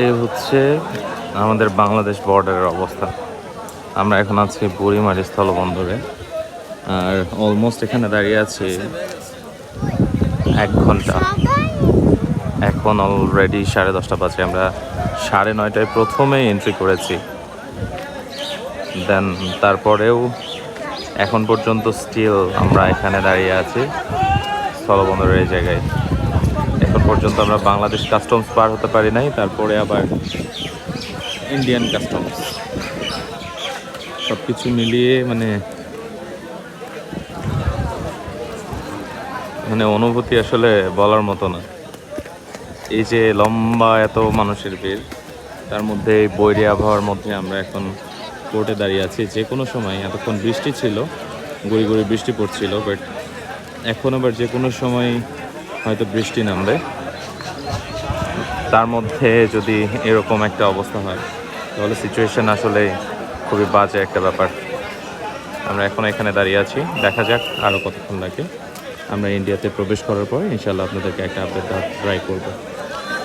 এই হচ্ছে আমাদের বাংলাদেশ বর্ডারের অবস্থা। আমরা এখন আছি বুড়িমারি স্থলবন্দরে। আর অলমোস্ট এখানে দাঁড়িয়ে আছি এক ঘণ্টা। এখন অলরেডি সাড়ে দশটা বাজে। আমরা সাড়ে নয়টায় প্রথমেই এন্ট্রি করেছি। দেন তারপরেও এখন পর্যন্ত স্টিল আমরা এখানে দাঁড়িয়ে আছি। স্থলবন্দরের এই জায়গায়। এখন পর্যন্ত আমরা বাংলাদেশ কাস্টমস পার হতে পারি নাই, তারপরে আবার ইন্ডিয়ান কাস্টমস সব কিছু মিলিয়ে মানে মানে অনুভূতি আসলে বলার মতো না। এই যে লম্বা এত মানুষের ভিড়, তার মধ্যে এই বৈরী আবহাওয়ার মধ্যে আমরা এখন কোর্টে দাঁড়িয়ে আছি। যে কোনো সময় এতক্ষণ বৃষ্টি ছিল, গুড়ি গুড়ি বৃষ্টি পড়ছিল বাট এখন আবার যে কোনো সময় হয়তো বৃষ্টি নামবে। তার মধ্যে যদি এরকম একটা অবস্থা হয়, তাহলে সিচুয়েশান আসলে খুবই বাজে একটা ব্যাপার। আমরা এখন এখানে দাঁড়িয়ে আছি। দেখা যাক আরও কতক্ষণ লাগে। আমরা ইন্ডিয়াতে প্রবেশ করার পর ইনশাল্লাহ আপনাদেরকে একটা আপডেট ট্রাই করব।